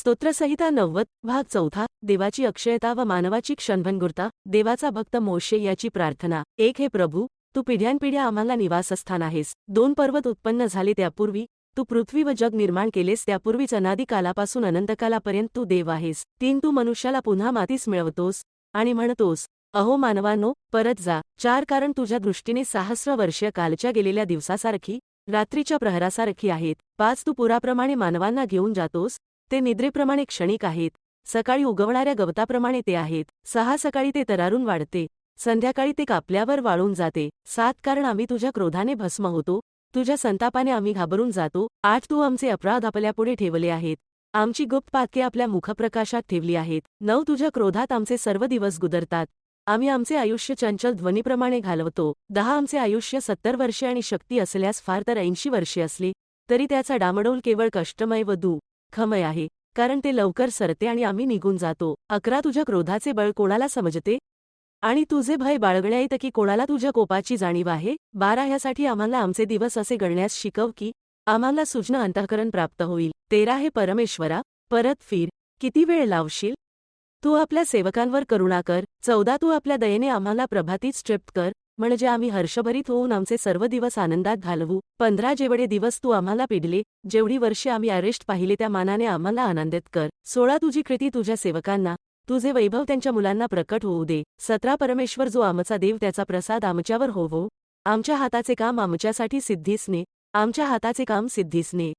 स्तोत्रसंहिता नव्वद भाग चौथा देवाची अक्षयता व मानवाची क्षणभनगुरता देवाचा भक्त मोशे याची प्रार्थना. एक हे प्रभू तू पिढ्यानपिढ्या आम्हाला निवासस्थान आहेस. दोन पर्वत उत्पन्न झाले त्यापूर्वी तू पृथ्वी व जग निर्माण केलेस त्यापूर्वीच अनादिकालापासून अनंतकालापर्यंत तू देव आहेस. तीन तू मनुष्याला पुन्हा मातीस मिळवतोस आणि म्हणतोस अहो मानवानो परत जा. चार कारण तुझ्या दृष्टीने सहस्र वर्षीय कालच्या गेलेल्या दिवसासारखी रात्रीच्या प्रहरासारखी आहेत. पाच तू पुराप्रमाणे मानवांना घेऊन जातोस ते निद्रेप्रमाणे क्षणिक आहेत. सकाळी उगवणाऱ्या गवताप्रमाणे ते आहेत. सहा सकाळी ते तरारून वाढते. संध्याकाळी ते कापल्यावर वाळून जाते. सात कारण आम्ही तुझ्या क्रोधाने भस्म होतो. तुझ्या संतापाने आम्ही घाबरून जातो. आठ तू आमचे अपराध आपल्यापुढे ठेवले आहेत. आमची गुप्त पातके आपल्या मुखप्रकाशात ठेवली आहेत. नऊ तुझ्या क्रोधात आमचे सर्व दिवस गुदरतात. आम्ही आमचे आयुष्य चंचल ध्वनीप्रमाणे घालवतो. दहा आमचे आयुष्य सत्तर वर्षे आणि शक्ती असल्यास फार तर ऐंशी वर्षे असली तरी त्याचा डामडोल केवळ कष्टमय व दू. खमय आहे कारण ते लवकर सरते आणि आम्ही निघून जातो. अकरा तुझ्या क्रोधाचे बळ कोणाला समजते? आणि तुझे भय बाळगण्यात की कोणाला तुझ्या कोपाची जाणीव आहे? बारा ह्यासाठी आम्हाला आमचे दिवस असे गणण्यास शिकव की आम्हाला सुजन अंतःकरण प्राप्त होईल. तेरा हे परमेश्वरा परत फिर. किती वेळ लावशील? तू आपल्या सेवकांवर करुणा कर. चौदा तू आपल्या दयेने आम्हाला प्रभातीच स्ट्रिप्ट कर. म्हणजे आम्ही हर्षभरीत होऊन आमचे सर्व दिवस आनंदात घालवू. पंधरा जेवढे दिवस तू आम्हाला पिडले जेवढी वर्षे आम्ही अरेस्ट पाहिले त्या मानाने आम्हाला आनंदित कर. सोळा तुझी कृती तुझ्या सेवकांना तुझे वैभव त्यांच्या मुलांना प्रकट होऊ दे. सतरा परमेश्वर जो आमचा देव त्याचा प्रसाद आमच्यावर होवो. आमच्या हाताचे काम आमच्यासाठी सिद्धीसने आमच्या हाताचे काम सिद्धीसने